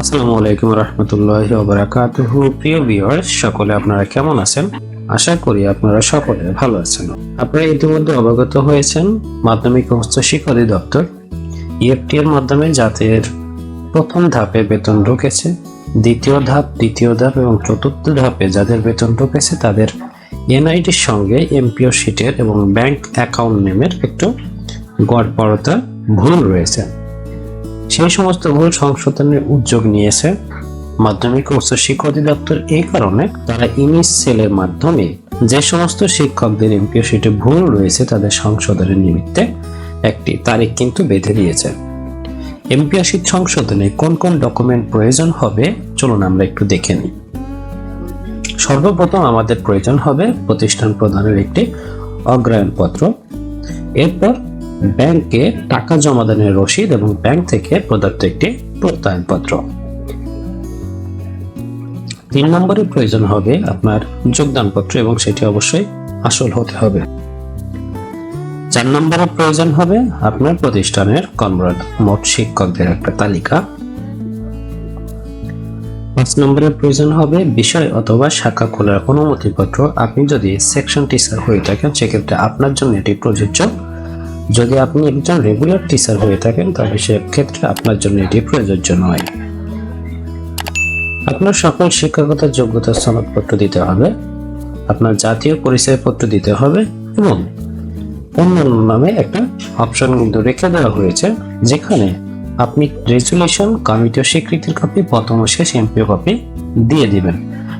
আসসালামু আলাইকুম রহমতুল্লাহ ওবরাকাতুহ প্রিয় ভিউয়ার্স সকলে আপনারা কেমন আছেন? আশা করি আপনারা সকলে ভালো আছেন। আপনারা ইতিমধ্যে অবগত হয়েছেন, মাধ্যমিক ও উচ্চ শিক্ষা অধিদপ্তর ইএফটি এর মাধ্যমে জাতির প্রথম ধাপে বেতন ঢুকেছে, দ্বিতীয় ধাপ, তৃতীয় ধাপ এবং চতুর্থ ধাপে যাদের বেতন ঢুকেছে, তাদের এনআইডির সঙ্গে এমপিও শিটের এবং ব্যাংক অ্যাকাউন্ট নেমের একটু গড়পড়তা ভুল রয়েছে। সেই সমস্ত ভুল সংশোধনের উদ্যোগ নিয়েছে মাধ্যমিক উচ্চ শিক্ষা অধিদপ্তর। এই কারণে তারা ইনিস সেলের মাধ্যমে যে সমস্ত শিক্ষকদের এমপিও শিটে ভুল রয়েছে তাদের সংশোধনের নিমিত্তে একটি তারিখ কিন্তু বেঁধে দিয়েছে। এমপিও শিট সংশোধনে কোন কোন ডকুমেন্ট প্রয়োজন হবে, চলুন আমরা একটু দেখে নিই। সর্বপ্রথম আমাদের প্রয়োজন হবে প্রতিষ্ঠান প্রদানের একটি অগ্রায়ণপত্র। এরপর ব্যাংকে টাকা জমাদানের রসিদ এবং ব্যাংক থেকে প্রদত্ত একটি প্রত্যয়নপত্র। তিন নম্বরে প্রয়োজন হবে আপনার যোগদানপত্র এবং সেটি অবশ্যই আসল হতে হবে। চার নম্বরে প্রয়োজন হবে আপনার প্রতিষ্ঠানের কর্মরত মোট শিক্ষকদের একটা তালিকা। পাঁচ নম্বরে প্রয়োজন হবে বিষয় অথবা শাখা খোলার অনুমতিপত্র। আপনি যদি সেকশন টিচার হয়ে থাকেন, সেক্ষেত্রে আপনার জন্য এটি প্রযোজ্য। যদি আপনি একজন রেগুলার টিচার হয়ে থাকেন, তাহলে সেক্ষেত্রে আপনার জন্য এটি প্রযোজ্য নয়। আপনার সকল শিক্ষাগত যোগ্যতা সনদপত্র দিতে হবে, আপনার জাতীয় পরিচয়পত্র দিতে হবে এবং অন্যান্য নামে একটা অপশন কিন্তু রেখে দেওয়া হয়েছে, যেখানে আপনি রেজুলেশন কমিটি স্বীকৃতির কপি প্রথম শেষ এমপিও কপি দিয়ে দিবেন।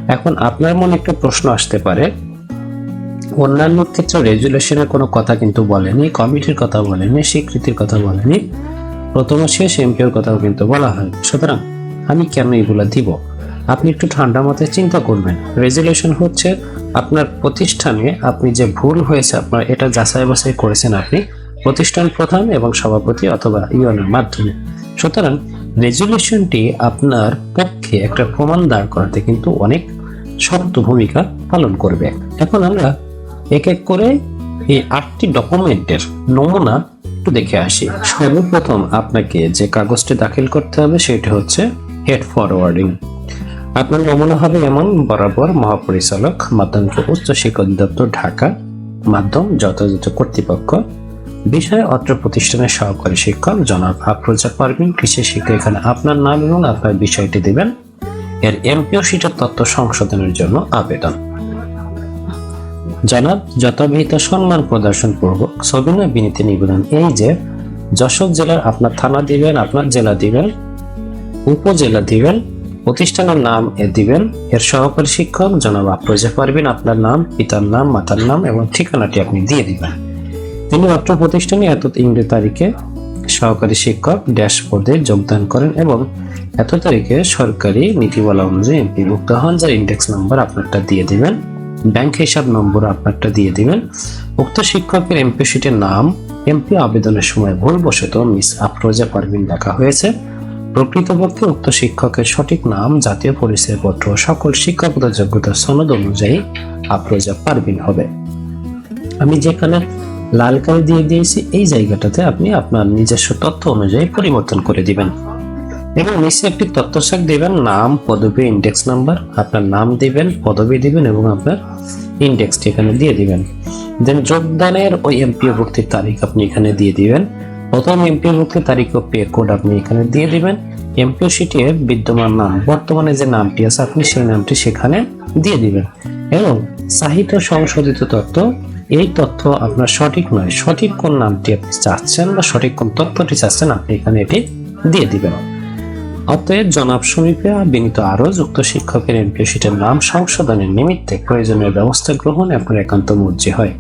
এখন আপনার মনে একটা প্রশ্ন আসতে পারে অন্যান্য ক্ষেত্রে রেজুলেশনের কোনো কথা কিন্তু বলেনি কমিটির কথা বলেনি, স্বীকৃতির কথা বলেনি। প্রথম শেষ এমপিওর কথাও কিন্তু বলা হয়। সুতরাং আমি কেন এগুলো দিব? আপনি একটু ঠান্ডা মাথায় চিন্তা করবেন। রেজুলেশন হচ্ছে আপনার প্রতিষ্ঠানে আপনি যে ভুল হয়েছে, আপনার এটা যাচাই বাছাই করেছেন আপনি, প্রতিষ্ঠান প্রধান এবং সভাপতি অথবা ইউএনের মাধ্যমে। সুতরাং রেজুলেশনটি আপনার পক্ষে একটা প্রমাণ দাঁড় করাতে কিন্তু অনেক শক্ত ভূমিকা পালন করবে। এখন আমরা এক এক করে এই আটটি ডকুমেন্টের নমুনা একটু দেখে আসি। সর্বপ্রথম আপনাকে যে কাগজটি দাখিল করতে হবে সেটি হচ্ছে হেড ফরওয়ার্ডিং আপনার নমুনা হবে এমন, বরাবর মহাপরিচালক, মাধ্যমিক উচ্চ শিক্ষা অধিদপ্তর, ঢাকা, মাধ্যম, যথাযথ কর্তৃপক্ষ, বিষয় অত্র প্রতিষ্ঠানের সহকারী শিক্ষক, জনাব আফরোজা পারভিন, কৃষি শিক্ষা এখানে আপনার নাম এবং আপনার বিষয়টি দেবেন। এর এমপিও সিটের তথ্য সংশোধনের জন্য আবেদন। জনাব যথাবিহিত সম্মান প্রদর্শন পূর্বক সবিনয় বিনীতি নিবেদন এই যে, যশোর জেলার আপনার থানা দিবেন, আপনার জেলা দিবেন, উপজেলা দিবেন, প্রতিষ্ঠানের নাম এ দিবেন, এর সহকারী শিক্ষক জনাব আফরোজা পারবেন আপনার নাম, পিতার নাম, মাতার নাম এবং ঠিকানাটি আপনি দিয়ে দিবেন। তিনি মাত্র প্রতিষ্ঠানে এত ইংরেজি তারিখে সহকারী শিক্ষক ড্যাশবোর্ডে যোগদান করেন এবং এত তারিখে সরকারি নীতিমালা অনুযায়ী এমপিভুক্ত হন, যার ইন্ডেক্স নাম্বার আপনারটা দিয়ে দিবেন। ব্যাংক হিসাব নম্বর আপনারটা দিয়ে দিবেন। উক্ত শিক্ষকের এমপি শিটের নাম, এমপি আবেদনের সময় ভুলবশত মিস আফরোজা পারভিন লেখা হয়েছে। প্রকৃতপক্ষে উক্ত শিক্ষকের সঠিক নাম, জাতীয় পরিচয়পত্র ও সকল শিক্ষাগত যোগ্যতা সনদ অনুযায়ী আফরোজা পারভিন হবে। আমি যেখানে লাল কালি দিয়ে দিয়েছি, এই জায়গাটাতে আপনি আপনার নিজস্ব তথ্য অনুযায়ী পরিবর্তন করে দিবেন। এবং নিচে একটি তথ্যশাক দিবেন, নাম, পদবী ইন্ডেক্স নাম্বার আপনার নাম দিবেন, পদবী দিবেন এবং আপনার ইন্ডেক্সটি এখানে দিয়ে দিবেন। দেন যোগদানের ওই এমপিও ভুক্তির তারিখ আপনি এখানে দিয়ে দিবেন। প্রথম এমপিও ভুক্তির তারিখ ও পে কোড আপনি এখানে দিয়ে দিবেন। এমপিও শিটের বিদ্যমান নাম, বর্তমানে যে নামটি আছে, আপনি সেই নামটি সেখানে দিয়ে দিবেন। এবং সাহিত্য সংশোধিত তথ্য, এই তথ্য আপনার সঠিক নয়, সঠিক কোন নামটি আপনি চাচ্ছেন বা সঠিক কোন তথ্যটি চাচ্ছেন, আপনি এখানে এটি দিয়ে দিবেন। অতএব জনাব সমীপে বিনীত আরও যুক্ত শিক্ষকের এমপিও শিটের নাম সংশোধনের নিমিত্তে প্রয়োজনীয় ব্যবস্থা গ্রহণ আপনার একান্ত মর্জি হয়।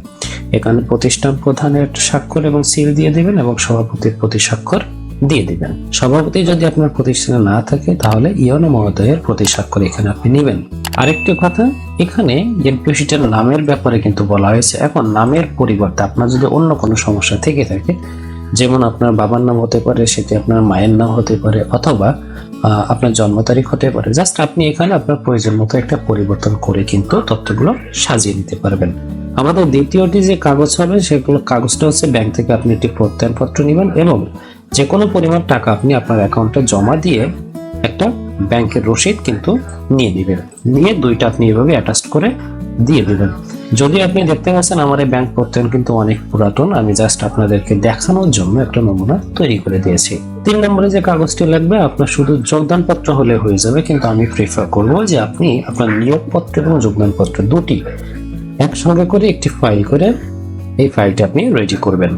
এখানে প্রতিষ্ঠান প্রধানের স্বাক্ষর এবং সিল দিয়ে দিবেন এবং সভাপতির প্রতি স্বাক্ষর দিয়ে দিবেন। সভাপতি যদি আপনার প্রতিষ্ঠানে না থাকে, তাহলে ইয়নো মহোদয়ের প্রতি স্বাক্ষর এখানে আপনি নেবেন। আরেকটি কথা, এখানে এমপিও শিটের নামের ব্যাপারে কিন্তু বলা হয়েছে, এখন নামের পরিবর্তে আপনার যদি অন্য কোনো সমস্যা থেকে থাকে, যেমন আপনার বাবার নাম হতে পারে, সেটি আপনার মায়ের নাম হতে পারে, অথবা আপনার জন্ম তারিখ হতে পারে। জাস্ট আপনি এখানে আপনার প্রয়োজন মতো একটা পরিবর্তন করে কিন্তু তথ্যগুলো সাজিয়ে নিতে পারবেন। আমাদের দ্বিতীয়টি যে কাগজ হবে, সেগুলো কাগজটা হচ্ছে ব্যাংক থেকে আপনি একটি প্রত্যয়নপত্র নেবেন এবং যে কোনো পরিমাণ টাকা আপনি আপনার অ্যাকাউন্টে জমা দিয়ে একটা ব্যাংকের রসিদ কিন্তু নিয়ে দিবেন নিয়ে দুইটা আপনি এভাবে অ্যাটাচ করে দিয়ে দেবেন। যদি আপনি দেখতে পাচ্ছেন আমার এই ব্যাংক প্রত্যয়ন কিন্তু অনেক পুরাতন, আমি জাস্ট আপনাদেরকে দেখানোর জন্য একটা নমুনা তৈরি করে দিয়েছি। তিন নম্বরে যে কাগজটি লাগবে, আপনার শুধু যোগদানপত্র হলে হয়ে যাবে, কিন্তু আমি প্রিফার করব যে আপনি আপনার নিয়োগপত্র এবং যোগদানপত্র দুটি একসঙ্গে করে একটি ফাইল করে এই ফাইলটি আপনি রেডি করবেন।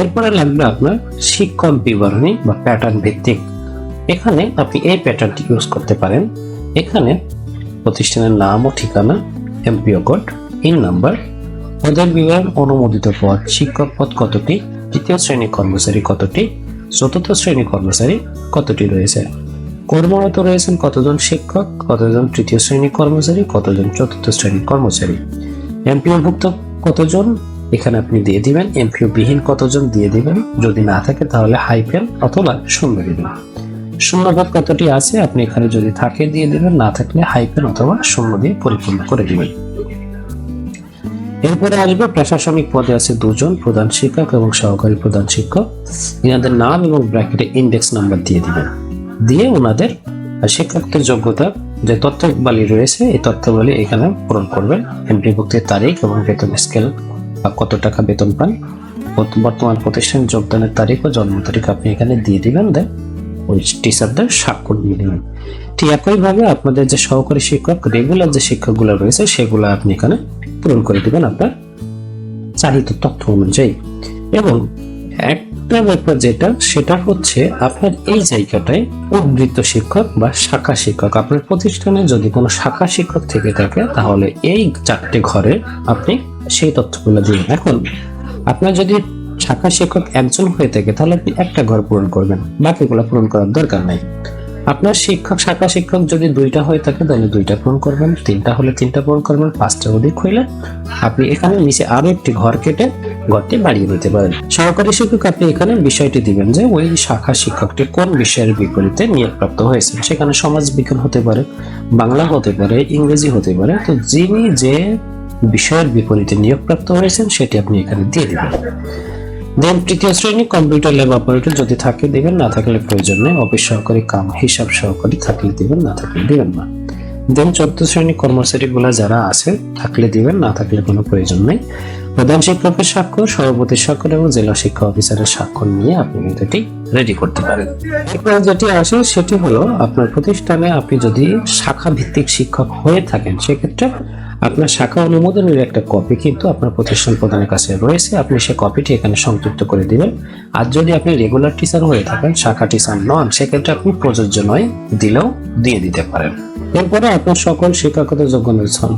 এরপরে লাগবে আপনার শিক্ষক বিবরণী বা প্যাটার্ন ভিত্তিক। এখানে আপনি এই প্যাটার্নটি ইউজ করতে পারেন। এখানে প্রতিষ্ঠানের নাম ও ঠিকানা এমপিও কোড ইন নাম্বার পদের বিবরণ, অনুমোদিত পদ, শিক্ষক পদ কতটি তৃতীয় শ্রেণি কর্মচারী কতটি চতুর্থ শ্রেণি কর্মচারী কতটি রয়েছে? কর্মরত রয়েছেন কতজন শিক্ষক, কতজন তৃতীয় শ্রেণি কর্মচারী, কতজন চতুর্থ শ্রেণি কর্মচারী? এমপিও ভুক্ত কতজন? এখানে আপনি দিয়ে দিবেন এমপিও বিহীন কতজন দিয়ে দিবেন? যদি না থাকে তাহলে হাইফেন অথবা শূন্য দিবেন। শূন্যপদ কতটি আছে? আপনি এখানে যদি থাকে দিয়ে দিবেন, না থাকলে হাইফেন অথবা শূন্য দিয়ে পরিপূর্ণ করে দিবেন। এরপরে আসবে প্রশাসনিক পদে আছে দুজন, প্রধান শিক্ষক এবং সহকারী প্রধান শিক্ষক। এনাদের নাম এবং ব্র্যাকেটে ইন্ডেক্স নাম্বার দিয়ে দিবেন। দিয়ে ওনাদের শিক্ষকদের যোগ্যতা যে তথ্যবালি রয়েছে, এই তথ্যবালি এখানে পূরণ করবেন। এমপিভুক্তির তারিখ এবং বেতন স্কেল বা কত টাকা বেতন পান। বর্তমান প্রতিষ্ঠান যোগদানের তারিখ ও জন্ম তারিখ আপনি এখানে দিয়ে দিবেন, দেন ওই টিচারদের স্বাক্ষর দিয়ে দেবেন। ঠিক একইভাবে আপনাদের যে সহকারী শিক্ষক রেগুলার যে শিক্ষকগুলো রয়েছে, সেগুলো আপনি এখানে পূরণ করে দিবেন আপনার চাহিত তথ্য অনুযায়ী। এবং একটা ব্যাপার যেটা, সেটা হচ্ছে আপনার এই জায়গাটায় উদ্বৃত্ত শিক্ষক বা শাখা শিক্ষক, আপনার প্রতিষ্ঠানে যদি কোনো শাখা শিক্ষক থেকে থাকে, তাহলে এই চারটে ঘরে আপনি সেই তথ্যগুলো দিন। এখন, আপনার যদি শাখা শিক্ষক একজন হয়ে থাকে, তাহলে আপনি একটা ঘর পূরণ করবেন, বাকিগুলো পূরণ করার দরকার নাই। আপনার শিক্ষক, শাখা শিক্ষক যদি দুইটা হয়ে থাকে, তাহলে দুইটা পূরণ করবেন। তিনটা হলে তিনটা পূরণ করবেন, পাঁচটা অধিক হইলে আপনি এখানে নিচে আরও একটি ঘর কেটে ঘরটি বাড়িয়ে দিতে পারেন। সহকারী শিক্ষক আপনি এখানে বিষয়টি দিবেন যে, ওই শাখা শিক্ষকটি কোন বিষয়ের বিপরীতে নিয়োগপ্রাপ্ত হয়েছে সেখানে সমাজ বিজ্ঞান হতে পারে, বাংলা হতে পারে, ইংরেজি হতে পারে। তো যিনি যে বিষয়ের বিপরীতে নিয়োগপ্রাপ্ত হয়েছেন, সেটি আপনি এখানে দিয়ে দিবেন। দেন তৃতীয় শ্রেণি কম্পিউটার ল্যাব অপারেটর যদি থাকে দিবেন, না থাকলে প্রয়োজন নেই। অফিস সহকারী কাম, হিসাব সহকারী থাকলে দিবেন, না থাকলে দিবেন না। দেন চতুর্থ শ্রেণি কর্মচারী গুলা যারা আছে, থাকলে দিবেন, না থাকলে কোনো প্রয়োজন নেই। প্রধান শিক্ষকের স্বাক্ষর, সভাপতি স্বাক্ষর এবং জেলা শিক্ষা অফিসারের স্বাক্ষর নিয়ে আপনি কিন্তু এটি রেডি করতে পারেন। এরপর যেটি আসে, সেটি হলো আপনার প্রতিষ্ঠানে আপনি যদি শাখা ভিত্তিক শিক্ষক হয়ে থাকেন, সেক্ষেত্রে আপনার শাখা অনুমোদনের একটা কপি কিন্তু আপনার প্রতিষ্ঠান প্রধানের কাছে রয়েছে। আপনি সে কপিটি এখানে সংযুক্ত করে দিবেন। আর যদি আপনি রেগুলার টিচার হয়ে থাকেন, শাখা টিচার নন, সেক্ষেত্রে আপনি প্রযোজ্য নয় দিলেও দিয়ে দিতে পারেন। এরপরে আপনার সকল শিক্ষাগত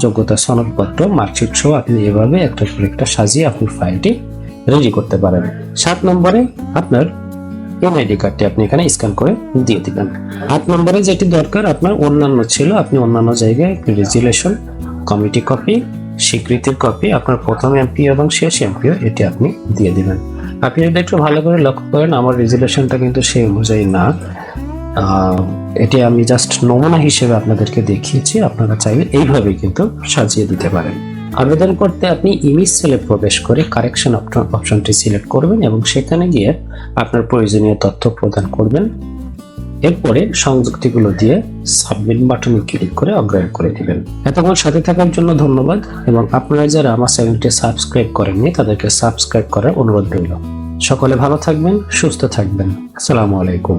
যোগ্যতা সনদপত্র, মার্কশিট সহ আপনি এভাবে একটা করে একটা সাজিয়ে আপনি ফাইলটি রেডি করতে পারেন। সাত নম্বরে আপনার এনআইডি কার্ডটি আপনি এখানে স্ক্যান করে দিয়ে দিবেন। আট নম্বরে যেটি দরকার, আপনার অন্যান্য ছিল, আপনি অন্যান্য জায়গায় রেজুলেশন কমিটি কপি স্বীকৃতির কপি আপনার প্রথম এমপি এবং শেষ এমপিও এটি আপনি দিয়ে দিবেন। আপনি যদি একটু ভালো করে লক্ষ্য করেন, আমার রেজুলেশনটা কিন্তু সেই অনুযায়ী না। এটি আমি জাস্ট নমুনা হিসেবে আপনাদেরকে দেখিয়েছি, আপনারা চাইলে এইভাবে কিন্তু সাজিয়ে দিতে পারেন। আবেদন করতে আপনি ইমেজ সেলে প্রবেশ করে কারেকশন অপশনটি সিলেক্ট করবেন এবং সেখানে গিয়ে আপনার প্রয়োজনীয় তথ্য প্রদান করবেন। এরপরে সংযুক্তিগুলো দিয়ে সাবমিট বাটনে ক্লিক করে অগ্রাহ্য করে দিবেন। এতক্ষণ সাথে থাকার জন্য ধন্যবাদ এবং আপনারা যারা আমার চ্যানেলটি সাবস্ক্রাইব করেননি, তাদেরকে সাবস্ক্রাইব করার অনুরোধ রইল। সকলে ভালো থাকবেন, সুস্থ থাকবেন। আসসালামু আলাইকুম।